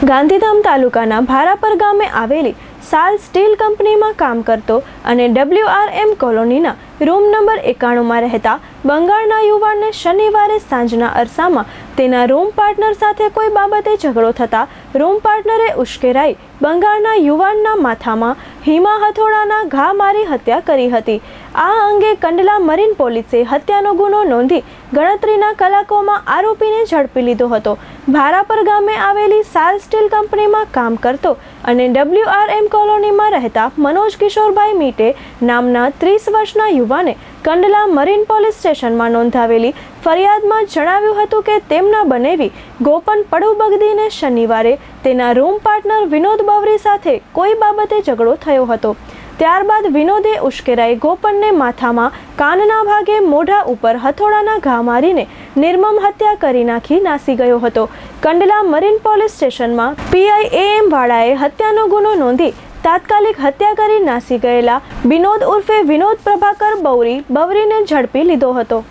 ગાંધીધામ તાલુકાના ભારાપર ગામે આવેલી સાલ સ્ટીલ કંપનીમાં કામ કરતો અને ડબલ્યુઆરએમ કોલોનીના રૂમ નંબર એકાણુંમાં રહેતા બંગાળના યુવાનને શનિવારે સાંજના અરસામાં તેના રૂમ પાર્ટનર સાથે કોઈ બાબતે ઝઘડો થતાં રૂમ પાર્ટનરે ઉશ્કેરાઈ બંગાળના યુવાનના માથામાં હિમા હથોડાના ઘા મારી હત્યા કરી હતી. આ અંગે કંડલા મરીન પોલીસે હત્યાનો ગુનો નોંધી ગણતરીના કલાકોમાં આરોપીને ઝડપી લીધો હતો. ભારાપર ગામે આવેલી સાલ સ્ટીલ કંપનીમાં કામ કરતો અને ડબલ્યુઆરએમ કોલોનીમાં રહેતા મનોજ કિશોરભાઈ મીટે નામના ત્રીસ વર્ષના યુવાને કંડલા મરીન પોલીસ સ્ટેશનમાં નોંધાવેલી ફરિયાદમાં જણાવ્યું હતું કે તેમના બનેવી ગોપન પડુબગદીને શનિવારે તેના રૂમ પાર્ટનર વિનોદ બવરી સાથે કોઈ બાબતે ઝઘડો થયો હતો. ત્યારબાદ વિનોદે ઉશ્કેરાઈ ગોપનને માથામાં કાનના ભાગે મોઢા ઉપર હથોડાના ઘા મારીને નિર્મમ હત્યા કરી નાખી નાસી ગયો હતો. કંડલા મરીન પોલીસ સ્ટેશનમાં પીઆઈ એએમ વાળાએ હત્યાનો ગુનો નોંધી તાત્કાલિક હત્યા કરી નાસી ગયેલા વિનોદ ઉર્ફે વિનોદ પ્રભાકર બૌરી બૌરીને ઝડપી લીધો હતો.